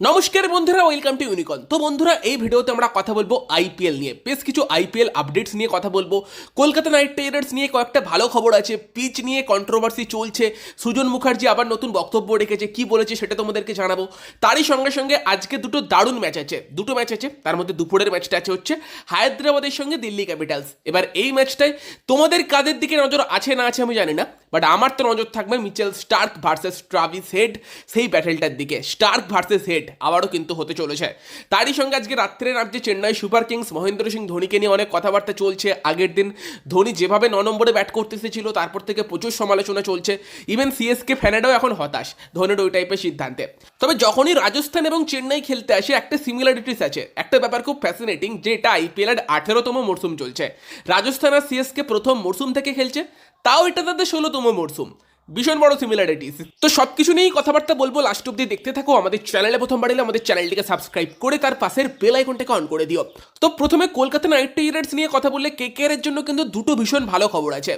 নমস্কার বন্ধুরা welcome to ইউনিকন তো বন্ধুরা, এই ভিডিওতে আমরা কথা বলব আইপিএল নিয়ে। বেশ কিছু আইপিএল আপডেটস নিয়ে কথা বলব। কলকাতা নাইট রাইডার্স নিয়ে কয়েকটা ভালো খবর আছে, পিচ নিয়ে কন্ট্রোভার্সি চলছে। সুজন মুখার্জি আবার নতুন বক্তব্য রেখেছে, কি বলেছে সেটা তোমাদেরকে জানাব। তারই সঙ্গে সঙ্গে আজকে দুটো দারুণ ম্যাচ আছে। দুটো ম্যাচ আছে, তার মধ্যে দুপুরের ম্যাচটা আছে হচ্ছে হায়দ্রাবাদের সঙ্গে দিল্লি ক্যাপিটালস এবার এই ম্যাচটায় তোমাদের কাদের দিকে নজর আছে না আছে আমি জানি না। বাট আমার তো নজর থাকবে Mitchell Starc versus Travis Head সেই ব্যাটেলটার দিকে। স্টার্ক ভার্সেস হেড আবারও কিন্তু হতে চলেছে। তারই সঙ্গে আজকে রাত্রে রাজ্যে চেন্নাই সুপার কিংস মহেন্দ্র সিং ধোনিকে নিয়ে অনেক কথাবার্তা চলছে আগের দিন। ধোনি যেভাবে ন নম্বরে ব্যাট করতে এসেছিল, তারপর থেকে প্রচুর সমালোচনা চলছে। ইভেন সিএসকে ফ্যানেরাও এখন হতাশ। ধোনির ওই টাইপের সিদ্ধান্তে। তবে যখনই রাজস্থান এবং চেন্নাই খেলতে আসে, একটা সিমিলারিটিস আছে। একটা ব্যাপার খুব ফ্যাসিনেটিং যে এটা আইপিএল এর আঠেরোতম মরশুম চলছে। রাজস্থান আর সিএসকে প্রথম মরশুম থেকে খেলছে, তাও এটা তাদের ষোলোতম মরশুম ভীষণ বড় সিমিলারিটিস তো সব কিছু নিয়েই কথাবার্তা বলব লাস্ট অব্দি দেখতে থাকো, আমাদের চ্যানেলে প্রথমবার এলে আমাদের চ্যানেলটিকে সাবস্ক্রাইব করে তার পাশের বেল আইকনটাকে অন করে দিও। তো প্রথমে কলকাতা নাইট রাইডার্স নিয়ে কথা বললে কে কে এর জন্য কিন্তু দুটো ভীষণ ভালো খবর আছে।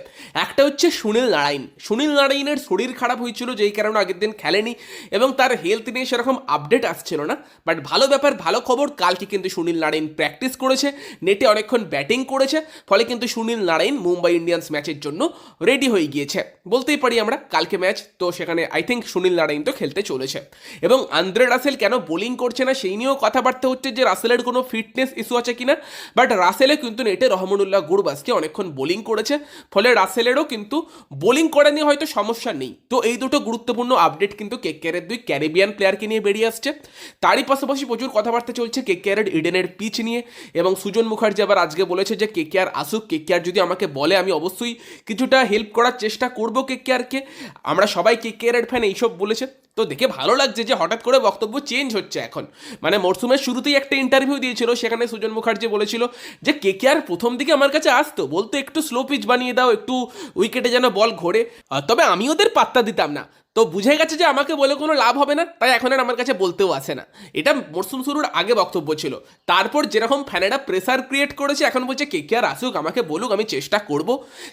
একটা হচ্ছে সুনীল নারায়ণ। সুনীল নারায়ণের শরীর খারাপ হয়েছিল, যেই কারণে আগের দিন খেলেনি এবং তার হেলথ নিয়ে সেরকম আপডেট আসছিল না। বাট ভালো ব্যাপার, ভালো খবর, কালকে কিন্তু সুনীল নারায়ণ প্র্যাকটিস করেছে নেটে অনেকক্ষণ ব্যাটিং করেছে, ফলে কিন্তু সুনীল নারায়ণ মুম্বাই ইন্ডিয়ান্স ম্যাচের জন্য রেডি হয়ে গিয়েছে। বলতেই পারি আমরা কালকে ম্যাচ তো সেখানে আই থিঙ্ক সুনীল নারায়ণ তো খেলতে চলেছে। এবং আন্দ্রে রাসেল কেন বোলিং করছে না সেই নিয়েও কথাবার্তা হচ্ছে যে রাসেলের কোনো ফিটনেস ইস্যু আছে কিনা। বাট রাসেলে কিন্তু নেটে রহমানুল্লাহ গুরবাসকে অনেকক্ষণ বোলিং করেছে। ফলে রাসেলেরও কিন্তু বোলিং করা নিয়ে হয়তো সমস্যা নেই। তো এই দুটো গুরুত্বপূর্ণ আপডেট কিন্তু কে কেকেআরের দুই ক্যারিবিয়ান প্লেয়ারকে নিয়ে বেরিয়ে আসছে। তারই পাশাপাশি প্রচুর কথাবার্তা চলছে কে কেকেআরের ইডেনের পিচ নিয়ে। এবং সুজন মুখার্জি আবার আজকে বলেছে যে কে কেকেআর আসুক, কে কেকেআর যদি আমাকে বলে, আমি অবশ্যই কিছুটা হেল্প করার চেষ্টা করব কেকেআরকে আমরা সবাই কে কে রেড ফ্যান এইসব বলেছে? তো দেখে ভালো লাগছে যে হঠাৎ করে বক্তব্য চেঞ্জ হচ্ছে এখন। মানে মরসুমের শুরুতেই একটা ইন্টারভিউ দিয়েছিল, সেখানে সুজন মুখার্জি বলেছিল যে কেকেআর প্রথম দিকে আমার কাছে আসতো? বলতো, একটু স্লো পিচ বানিয়ে দাও, একটু উইকেটে যেন বল ঘোরে। তবে আমি ওদের পাত্তা দিতাম না। তো বুঝে গেছে যে, আমাকে বলে কোনো লাভ হবে না, তাই এখন আর আমার কাছে বলতেও আসে না। এটা মরসুম শুরুর আগে বক্তব্য ছিল। তারপর যেরকম ফ্যানেরা প্রেসার ক্রিয়েট করেছে, এখন বলছে, কে কে আর আসুক, আমাকে বলুক, আমি চেষ্টা করব।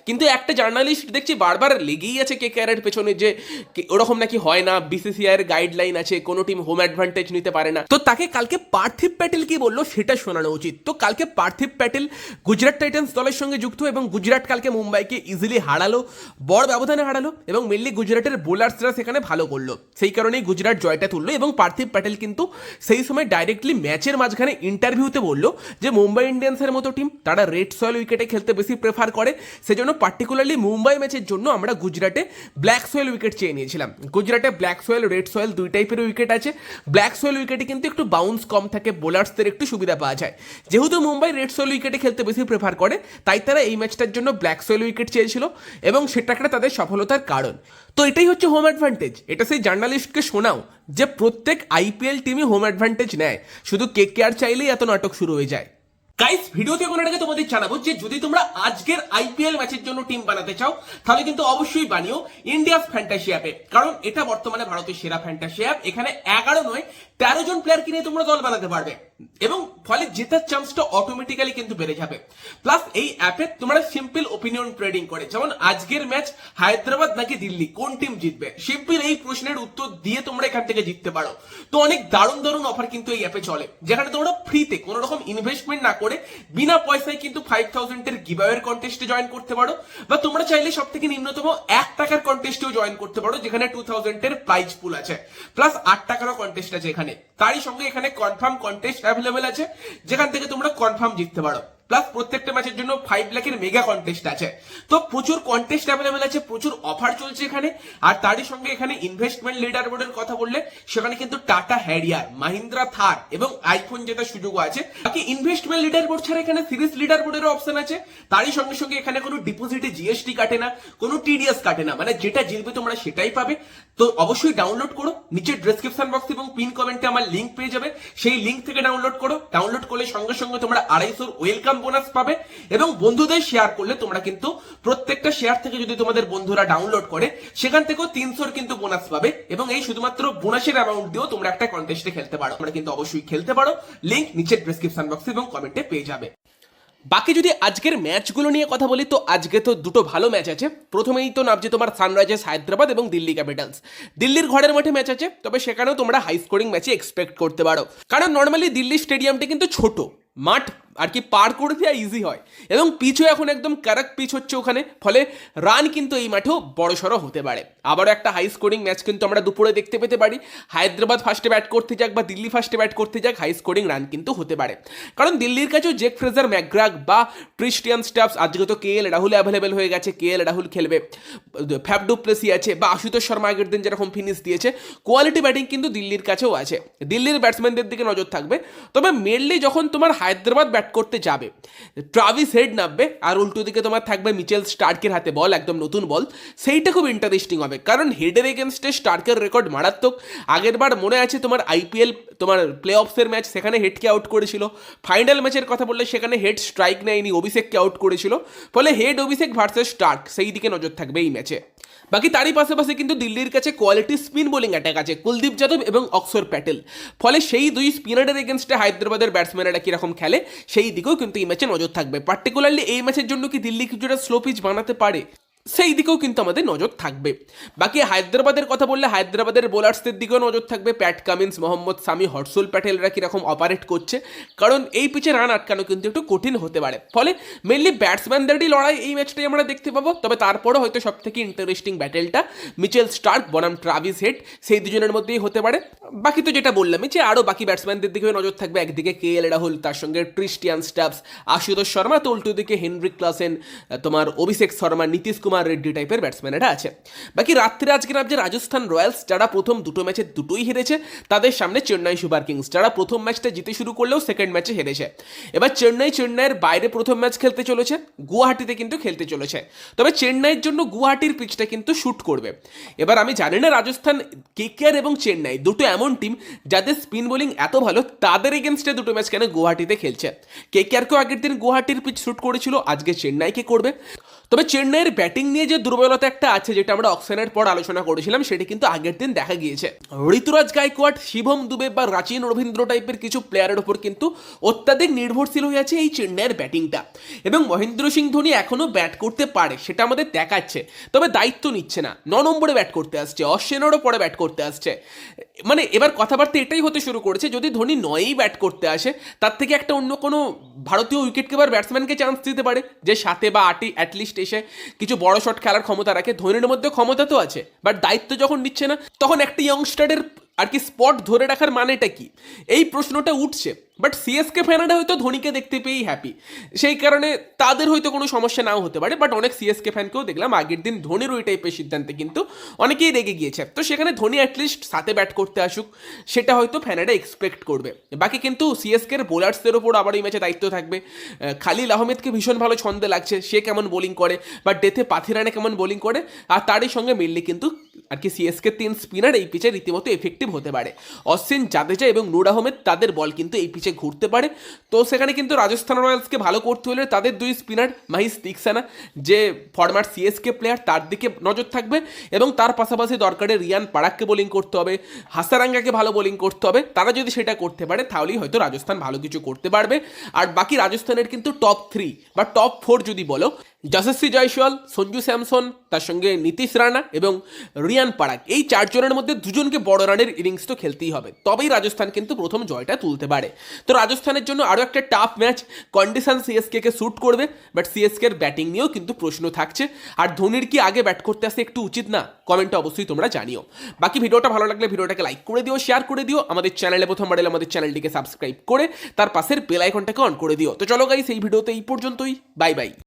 কিন্তু একটা জার্নালিস্ট দেখছি বারবার লেগেই আছে কে কে এর পেছনে যে ওরকম নাকি হয় না বিসিসিআই এর গাইডলাইন আছে, কোনো টিম হোম অ্যাডভান্টেজ নিতে পারে না। তো তাকে কালকে পার্থিব প্যাটেল কি বলল সেটা শোনানো উচিত। তো কালকে পার্থিব প্যাটেল গুজরাট টাইটান্স দলের সঙ্গে যুক্ত এবং গুজরাট কালকে মুম্বাইকে ইজিলি হারালো, বড় ব্যবধানে হারালো এবং মেনলি গুজরাটের বোলার্সরা সেখানে ভালো করল। সেই কারণেই গুজরাট জয়টা তুললো এবং পার্থিব প্যাটেল কিন্তু সেই সময় ডাইরেক্টলি ম্যাচের মাঝখানে ইন্টারভিউতে বলল যে মুম্বাই ইন্ডিয়ান্সের মতো টিম তারা রেড সয়েল উইকেটে খেলতে বেশি প্রেফার করে। সেজন্য পার্টিকুলারলি মুম্বাই ম্যাচের জন্য আমরা গুজরাটে ব্ল্যাক সয়েল উইকেট চেয়ে নিয়েছিলাম। গুজরাটে ব্ল্যাক সোয়েল রেড সোয়েল দুই টাইপের উইকেট আছে। ব্ল্যাক সোয়েল উইকেটে কিন্তু একটু বাউন্স কম থাকে বোলার্সদের একটু সুবিধা পাওয়া যায়। যেহেতু মুম্বাই রেড সোয়েল উইকেটে খেলতে বেশি প্রেফার করে, তাই তারা এই ম্যাচটার জন্য ব্ল্যাক সোয়েল উইকেট চেয়েছিল এবং সেটা একটা তাদের সফলতার কারণ। তো এটাই হচ্ছে হোম অ্যাডভান্টেজ এটা সেই জার্নালিস্টকে শোনাও যে প্রত্যেক আইপিএল টিমই হোম অ্যাডভান্টেজ নেয়। শুধু কে কে আর চাইলেই এত নাটক শুরু হয়ে যায়। গাইস ভিডিওতে এখন আগে তোমাদের জানাব যে যদি তোমরা আজকের আইপিএল ম্যাচের জন্য টিম বানাতে চাও, তাহলে কিন্তু অবশ্যই বানিও ইন্ডিয়াস ফ্যান্টাসি অ্যাপে কারণ এটা বর্তমানে ভারতের সেরা ফ্যান্টাসি অ্যাপ এখানে এগারো নয়, তেরো জন প্লেয়ার কিনে তোমরা দল বানাতে পারবে। এবং ফলে জেতার চান্সটা অটোমেটিক্যালি কিন্তু বেড়ে যাবে। প্লাস এই অ্যাপে তোমরা সিম্পল ওপিনিয়ন ট্রেডিং করে। যেমন আজকের ম্যাচ হায়দ্রাবাদ নাকি দিল্লি, কোন টিম জিতবে? সিম্পল এই প্রশ্নের উত্তর দিয়ে তোমরা এখান থেকে জিততে পারো। তো অনেক দারুণ দারুণ অফার কিন্তু এই অ্যাপে চলে। যেখানে তোমরা ফ্রিতে কোনো রকম ইনভেস্টমেন্ট না করে বিনা পয়সায় কিন্তু ফাইভ থাউজেন্ডের গিভাওয়ের কন্টেস্টে জয়েন করতে পারো। বা তোমরা চাইলে সব থেকে নিম্নতম এক টাকার কন্টেস্টেও জয়েন করতে পারো, যেখানে টু থাউজেন্ডের প্রাইজ পুল আছে। প্লাস আট টাকারও কন্টেস্ট আছে এখানে। তারই সঙ্গে এখানে কনফার্ম কন্টেস্ট অ্যাভেলেবেল আছে, যেখান থেকে তোমরা কনফার্ম জিততে পারো। প্লাস প্রত্যেকটা ম্যাচের জন্য ফাইভ লাখের মেগা কন্টেস্ট আছে। তো প্রচুর কন্টেস্ট অ্যাভেলেবেল আছে, প্রচুর অফার চলছে এখানে। আর তারই সঙ্গে এখানে ইনভেস্টমেন্ট লিডার বোর্ডের কথা বললে, সেখানে কিন্তু টাটা হ্যারিয়ার মাহিন্দ্রা থার এবং আইফোন জেতার সুযোগও আছে। বাকি ইনভেস্টমেন্ট লিডার বোর্ড ছাড়া এখানে সিরিজ লিডার বোর্ডেরও অপশন আছে। তারই সঙ্গে সঙ্গে এখানে কোনো ডিপোজিটে জিএসটি কাটে না, কোনো টিডিএস কাটে না। মানে যেটা জিতবে তোমরা সেটাই পাবে। তো অবশ্যই ডাউনলোড করো। নিচের ডেসক্রিপশন বক্স এবং পিন কমেন্টে আমার লিংক পেয়ে যাবে। সেই লিংক থেকে ডাউনলোড করো। ডাউনলোড করলে সঙ্গে সঙ্গে তোমরা আড়াইশোর ওয়েলকাম বোনাস পাবে এবং বন্ধুদের শেয়ার করলে তোমরা কিন্তু প্রত্যেকটা শেয়ার থেকে যদি তোমাদের বন্ধুরা ডাউনলোড করে, সেখান থেকেও তিনশোর কিন্তু বোনাস পাবে এবং এই শুধুমাত্র বোনাসের অ্যামাউন্ট দিয়েও তোমরা একটা কন্টেস্টে খেলতে পারো। তোমরা কিন্তু অবশ্যই খেলতে পারো। লিংক নিচের ডেসক্রিপশন বক্স এবং কমেন্টে পেয়ে যাবে। বাকি যদি আজকের ম্যাচগুলো নিয়ে কথা বলি, তো আজকে তো দুটো ভালো ম্যাচ আছে। প্রথমেই তো নামছে তোমার সানরাইজার্স, হায়দ্রাবাদ এবং দিল্লি ক্যাপিটালস। দিল্লির ঘরের মাঠে ম্যাচ আছে, তবে সেখানেও তোমরা হাই স্কোরিং ম্যাচে এক্সপেক্ট করতে পারো। কারণ নর্মালি দিল্লি স্টেডিয়ামটা কিন্তু ছোট, মাঠ আর কি পার করে দেওয়া ইজি হয়। এবং পিচও এখন একদম কারেক্ট পিচ হচ্ছে ওখানে, ফলে রান কিন্তু এই মাঠেও বড়সড় হতে পারে। আবারও একটা হাই স্কোরিং ম্যাচ কিন্তু আমরা দুপুরে দেখতে পেতে পারি। হায়দ্রাবাদ ফার্স্টে ব্যাট করতে যাক বা দিল্লি ফার্স্টে ব্যাট করতে যাক হাই স্কোরিং রান কিন্তু হতে পারে। কারণ দিল্লির কাছেও জেক ফ্রেজার ম্যাকগ্রাগ বা ক্রিস্টিয়ান স্টাফস আজকে তো কে এল রাহুল অ্যাভেলেবেল হয়ে গেছে কে এল রাহুল খেলবে। ফ্যাপ ডুপ্লেসি আছে বা আশুতোষ শর্মা আগের দিন যেরকম ফিনিশ দিয়েছে কোয়ালিটি ব্যাটিং কিন্তু দিল্লির কাছেও আছে। দিল্লির ব্যাটসম্যানদের দিকে নজর থাকবে। তবে মেনলি যখন তোমার হায়দ্রাবাদ ব্যাট করতে যাবে। ট্রাভিস হেড নামবে, আর উল্টো দিকে তোমার থাকবে মিচেল স্টার্কের হাতে বল একদম নতুন বল সেইটা খুব ইন্টারেস্টিং হবে, কারণ হেডের এগেনস্টে স্টার্কের রেকর্ড মারাত্মক। আগের বার মনে আছে তোমার আইপিএল তোমার প্লে অফসের ম্যাচ সেখানে হেডকে আউট করেছিল। ফাইনাল ম্যাচের কথা বললে সেখানে হেড স্ট্রাইক নেয়নি, অভিষেককে আউট করেছিল। ফলে হেড অভিষেক ভার্সেস স্টার্ক সেই দিকে নজর থাকবে এই ম্যাচে বাকি তারই পাশাপাশি কিন্তু দিল্লির কাছে কোয়ালিটি স্পিন বোলিং অ্যাটাক আছে, কুলদীপ যাদব এবং অক্সর প্যাটেল। ফলে সেই দুই স্পিনারের এগেনস্টে হায়দ্রাবাদের ব্যাটসম্যানেরা কীরকম খেলে, সেই দিকেও কিন্তু এই ম্যাচে নজর থাকবে। পার্টিকুলারলি এই ম্যাচের জন্য কি দিল্লি কিছুটা স্লো পিচ বানাতে পারে? সেই দিকেও কিন্তু আমাদের নজর থাকবে। বাকি হায়দ্রাবাদের কথা বললে হায়দ্রাবাদের বোলার্সদের দিকেও নজর থাকবে। প্যাট কামিন্স, মোহাম্মদ সামি, হর্ষুল প্যাটেলরা কীরকম অপারেট করছে। কারণ এই পিচে রান আটকানো কিন্তু একটু কঠিন হতে পারে। ফলে মেনলি ব্যাটসম্যানদেরই লড়াই এই ম্যাচটাই আমরা দেখতে পাবো। তবে তারপরও হয়তো সব থেকে ইন্টারেস্টিং ব্যাটেলটা মিচেল স্টার্ক, বনাম ট্রাভিস হেড, সেই দুজনের মধ্যেই হতে পারে। বাকি তো যেটা বললামই যে আরও বাকি ব্যাটসম্যানদের দিকেও নজর থাকবে। একদিকে কে এল রাহুল, তার সঙ্গে ক্রিস্টিয়ান স্টাফস আশুতোষ শর্মা, তো উল্টো দিকে হেনরিক ক্লাসেন, তোমার অভিষেক শর্মা, নীতিশ কুমার রেড্ডি টাইপের ব্যাটসম্যানেরা আছে। বাকি রাত্রে আজকে নামছে রাজস্থান রয়্যালস, যারা প্রথম দুটো ম্যাচে দুটোই হেরেছে, তাদের সামনে চেন্নাই সুপার কিংস। যারা প্রথম ম্যাচটা জিতে শুরু করলেও সেকেন্ড ম্যাচে হেরেছে। এবার চেন্নাই, চেন্নাইয়ের বাইরে প্রথম ম্যাচ খেলতে চলেছে, গুয়াহাটিতে কিন্তু খেলতে চলেছে। তবে চেন্নাইয়ের জন্য গুয়াহাটির পিচটা কিন্তু শ্যুট করবে। এবার আমি জানি না রাজস্থান কেকেআর এবং চেন্নাই দুটো এমন টিম যাদের স্পিন বোলিং এত ভালো, তাদের এগেনস্টে দুটো ম্যাচ কেন গুয়াহাটিতে খেলছে? কেকেআরকেও আগের দিন গুয়াহাটির পিচ শ্যুট করেছিল, আজকে চেন্নাইকে করবে। তবে চেন্নাইয়ের ব্যাটিং নিয়ে যে দুর্বলতা একটা আছে, যেটা আমরা অক্সেনের পর আলোচনা করেছিলাম, সেটি কিন্তু আগের দিন দেখা গিয়েছে। ঋতুরাজ গায়কোয়াড শিবম দুবে বা রাচিন রবীন্দ্র টাইপের কিছু প্লেয়ারের ওপর কিন্তু অত্যাধিক নির্ভরশীল হয়ে আছে এই চেন্নাইয়ের ব্যাটিংটা। এবং মহেন্দ্র সিং ধোনি এখনও ব্যাট করতে পারে, সেটা আমাদের দেখাচ্ছে। তবে দায়িত্ব নিচ্ছে না। ন নম্বরে ব্যাট করতে আসছে, অশ্বিনেরও পরে ব্যাট করতে আসছে। মানে এবার কথাবার্তা এটাই হতে শুরু করেছে, যদি ধোনি নয়েই ব্যাট করতে আসে, তার থেকে একটা অন্য কোনো ভারতীয় উইকেট কিপার ব্যাটসম্যানকে চান্স দিতে পারে, যে সাথে বা আটই অ্যাটলিস্ট এসে কিছু বড় শট খেলার ক্ষমতা রাখে। ধোনির মধ্যে ক্ষমতা তো আছে বাট দায়িত্ব যখন নিচ্ছে না, তখন একটা ইয়ংস্টারের আর কি স্পট ধরে রাখার মানেটা কি? এই প্রশ্নটা উঠছে। বাট সিএসকে ফ্যানেরা হয়তো ধোনিকে দেখতে পেয়েই হ্যাপি সেই কারণে তাদের হয়তো কোনো সমস্যা নাও হতে পারে বাট অনেক সিএসকে ফ্যানকেও দেখলাম। আগের দিন ধোনির ওই টাইপের সিদ্ধান্তে কিন্তু অনেকেই রেগে গিয়েছে। তো সেখানে ধোনি অ্যাটলিস্ট সাথে ব্যাট করতে আসুক, সেটা হয়তো ফ্যানেরা এক্সপেক্ট করবে। বাকি কিন্তু সিএসকের বোলার্সদের ওপর আবার এই ম্যাচে দায়িত্ব থাকবে। খালিল আহমেদকে ভীষণ ভালো ছন্দে লাগছে, সে কেমন বোলিং করে, বা ডেথে পাথিরানে কেমন বোলিং করে, আর তারই সঙ্গে মিললে কিন্তু আর কি সিএসকে তিন স্পিনার এই পিচে রীতিমতো এফেক্টিভ হতে পারে। অশ্বিন, জাদেজা এবং নুর আহমেদ তাদের বল কিন্তু এই পিচে ঘুরতে পারে। তো সেখানে কিন্তু রাজস্থান রয়্যালসকে ভালো করতে হলে তাদের দুই স্পিনার মাহিস তিকসানা যে ফর্মার সিএসকে প্লেয়ার তার দিকে নজর থাকবে এবং তার পাশাপাশি দরকারে রিয়ান পারাককে বোলিং করতে হবে, হাসারাঙ্গাকে ভালো বোলিং করতে হবে। তারা যদি সেটা করতে পারে, তাহলেই হয়তো রাজস্থান ভালো কিছু করতে পারবে। আর বাকি রাজস্থানের কিন্তু টপ থ্রি বা টপ ফোর যদি বলো যশস্বী জয়সওয়াল, সঞ্জু স্যামসন, তার সঙ্গে নীতিশ রানা এবং রিয়ান পারাক এই চারজনের মধ্যে দুজনকে বড় রানের ইনিংস তো খেলতেই হবে। তবেই রাজস্থান কিন্তু প্রথম জয়টা তুলতে পারে। তো রাজস্থানের জন্য আরও একটা টাফ ম্যাচ কন্ডিশন সিএসকে কে শ্যুট করবে বাট সিএসকের ব্যাটিং নিয়েও কিন্তু প্রশ্ন থাকছে। আর ধোনির কি আগে ব্যাট করতে আসতে একটু উচিত না? কমেন্টে অবশ্যই তোমরা জানিও। বাকি ভিডিওটা ভালো লাগলে ভিডিওটাকে লাইক করে দিও শেয়ার করে দিও, আমাদের চ্যানেলে প্রথমবার এলে আমাদের চ্যানেলটিকে সাবস্ক্রাইব করে, তার পাশের বেল আইকনটাকে অন করে দিও। তো চলো গাইস এই ভিডিওতে এই পর্যন্তই। Bye bye